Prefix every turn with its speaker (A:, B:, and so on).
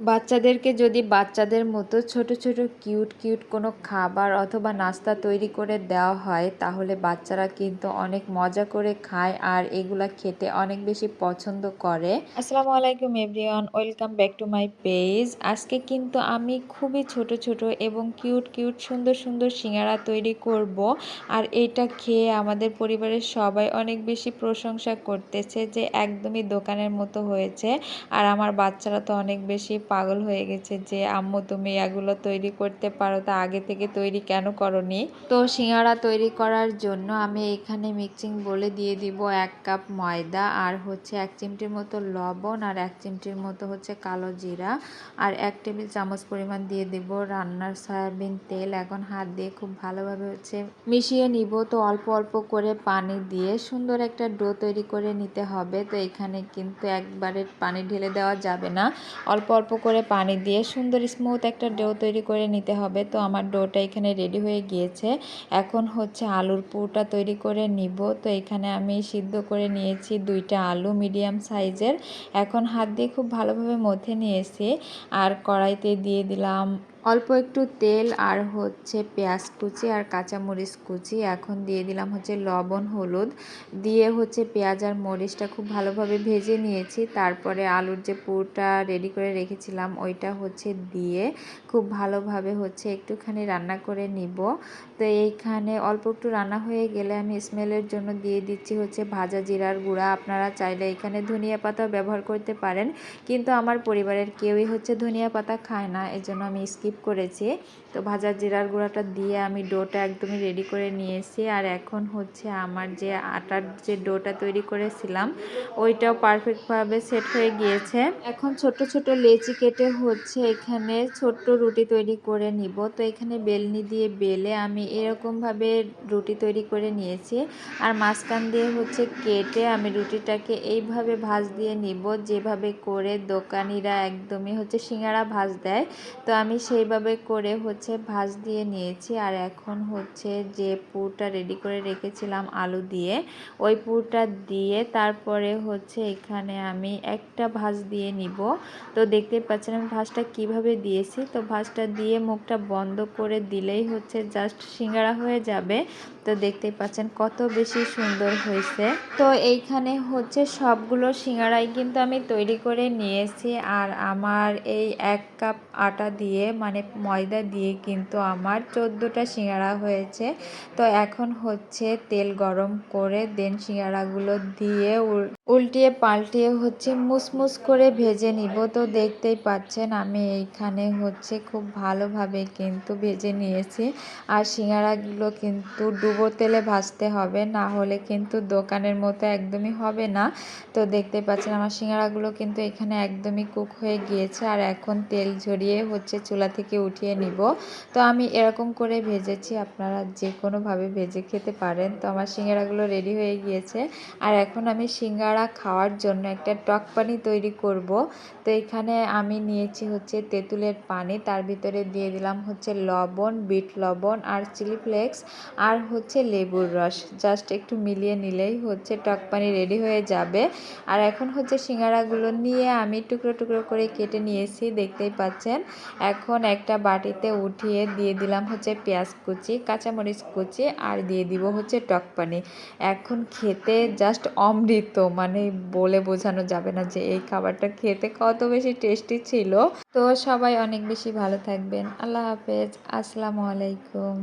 A: বাচ্চাদেরকে যদি বাচ্চাদের মতো ছোট ছোট, কিউট কিউট কোনো খাবার অথবা নাস্তা তৈরি করে দেওয়া হয়, তাহলে বাচ্চারা কিন্তু অনেক মজা করে খায় আর এগুলা খেতে অনেক বেশি পছন্দ করে। আসসালামু আলাইকুম everyone, welcome back to my page. আজকে কিন্তু আমি খুবই ছোট ছোট এবং কিউট কিউট, সুন্দর সুন্দর সিঙ্গারা তৈরি করব আর এটা খেয়ে আমাদের পরিবারের সবাই অনেক বেশি প্রশংসা করতেছে যে একদমই দোকানের মতো হয়েছে আর আমার বাচ্চারা তো অনেক বেশি পাগল হয়ে গেছে যে, আম্মু, তুমি এগুলো তৈরি করতে পারো, তা আগে থেকে তৈরি কেন করনি? তো সিঙ্গারা তৈরি করার জন্য আমি এখানে মিক্সিং বলে দিয়ে দিব এক কাপ ময়দা আর হচ্ছে এক চিমটির মতো লবণ আর এক চিমটির মতো হচ্ছে কালো জিরা আর এক টেবিল চামচ পরিমাণ দিয়ে দিব রান্নার সয়াবিন তেল। এখন হাত দিয়ে খুব ভালোভাবে হচ্ছে মিশিয়ে নিব। তো অল্প অল্প করে পানি দিয়ে সুন্দর একটা ডো তৈরি করে নিতে হবে। তো এখানে কিন্তু একবারে পানি ঢেলে দেওয়া যাবে না। অল্প অল্প করে পানি দিয়ে সুন্দর স্মুথ একটা ডো তৈরি করে নিতে হবে। তো আমার ডোটা এখানে রেডি হয়ে গিয়েছে। এখন হচ্ছে আলুর পুরটা তৈরি করে নিব। তো এখানে আমি সিদ্ধ করে নিয়েছি দুইটা আলু মিডিয়াম সাইজের এখন হাত দিয়ে খুব ভালোভাবে মধ্যে নিয়েছি। আর কড়াইতে দিয়ে দিলাম অল্প একটু তেল আর হচ্ছে পেঁয়াজ কুচি আর কাঁচামরিচ কুচি। এখন দিয়ে দিলাম হচ্ছে লবণ, হলুদ। দিয়ে হচ্ছে পেঁয়াজ আর মরিচটা খুব ভালোভাবে ভেজে নিয়েছি। তারপরে আলুর যে পুরটা রেডি করে রেখেছিলাম, ওইটা হচ্ছে দিয়ে খুব ভালোভাবে হচ্ছে একটুখানি রান্না করে নিব। তো এইখানে অল্প একটু রান্না হয়ে গেলে আমি স্মেলের জন্য দিয়ে দিচ্ছি হচ্ছে ভাজা জিরার গুঁড়া। আপনারা চাইলে এখানে ধনিয়া পাতা ব্যবহার করতে পারেন। কিন্তু আমার পরিবারের কেউই হচ্ছে ধনিয়া পাতা খায় না, এজন্য আমি স্কিপ করেছি। তো ভাজা জিরার গুঁড়াটা দিয়ে আমি ডোটা একদমই রেডি করে নিয়েছি। আর এখন হচ্ছে আমার যে আটার যে ডোটা তৈরি করেছিলাম, ওইটাও পারফেক্টভাবে সেট হয়ে গিয়েছে। এখন ছোট ছোট লেচি কেটে হচ্ছে এখানে ছোট্ট রুটি তৈরি করে নিব। তো এখানে বেলনি দিয়ে বেলে আমি এরকমভাবে রুটি তৈরি করে নিয়েছি। আর মাঝখান দিয়ে হচ্ছে কেটে আমি রুটিটাকে এইভাবে ভাজ দিয়ে নিব। যেভাবে করে দোকানিরা একদমই হচ্ছে সিঙ্গারা ভাজ দেয়। তো আমি সেইভাবে করে হচ্ছে ভাজ দিয়ে নিয়েছি। আর এখন হচ্ছে যে পুরটা রেডি করে রেখেছিলাম আলু দিয়ে, ওই পুরটা দিয়ে তারপরে হচ্ছে এখানে আমি একটা ভাজ দিয়ে নিব। তো দেখতে পাচ্ছেন আমি ভাজটা কীভাবে দিয়েছি। তো ভাজটা দিয়ে মুখটা বন্ধ করে দিলেই হচ্ছে জাস্ট সিঙ্গারা হয়ে যাবে। তো দেখতেই পাচ্ছেন কত বেশি সুন্দর হয়েছে। তো এইখানে হচ্ছে সবগুলো সিঙ্গারাই কিন্তু আমি তৈরি করে নিয়েছি। আর আমার এই এক কাপ আটা দিয়ে মানে ময়দা দিয়ে কিন্তু আমার চোদ্দোটা সিঙ্গারা হয়েছে। তো এখন হচ্ছে তেল গরম করে দেন সিঙ্গারাগুলো দিয়ে উল্টিয়ে পাল্টিয়ে হচ্ছে মুসমুস করে ভেজে নিব। তো দেখতেই পাচ্ছেন আমি এইখানে হচ্ছে খুব ভালোভাবে কিন্তু ভেজে নিয়েছি। আর সিঙ্গারাগুলো কিন্তু ডুবো তেলে ভাজতে হবে, না হলে কিন্তু দোকানের মতো একদমই হবে না। তো দেখতে পাচ্ছেন আমার সিঙ্গারাগুলো কিন্তু এখানে একদমই কুক হয়ে গিয়েছে। আর এখন তেল ঝরিয়ে হচ্ছে চুলা থেকে উঠিয়ে নিব। তো আমি এরকম করে ভেজেছি, আপনারা যে কোনোভাবে ভেজে খেতে পারেন। তো আমার সিঙ্গারাগুলো রেডি হয়ে গিয়েছে। আর এখন আমি সিঙ্গারা খাওয়ার জন্য একটা টক পানি তৈরি করব। তো এখানে আমি নিয়েছি হচ্ছে তেঁতুলের পানি, তার ভিতরে দিয়ে দিলাম হচ্ছে লবণ, বিট লবণ আর চিলি ফ্লেক্স আর হচ্ছে লেবুর রস। জাস্ট একটু মিলিয়ে নিলেই হচ্ছে টক পানি রেডি হয়ে যাবে। আর এখন হচ্ছে সিঙ্গারাগুলো নিয়ে আমি টুকরো টুকরো করে কেটে নিয়েছি, দেখতেই পাচ্ছেন। এখন একটা বাটিতে উঠিয়ে দিয়ে দিলাম হচ্ছে পেঁয়াজ কুচি, কাঁচামরিচ কুচি আর দিয়ে দিব হচ্ছে টক পানি। এখন খেতে জাস্ট অমৃত মানে বলে বোঝানো যাবে না যে এই খাবারটা খেতে কত বেশি টেস্টি ছিল। তো সবাই অনেক বেশি ভালো থাকবেন। আল্লাহ হাফেজ। আসসালামু আলাইকুম।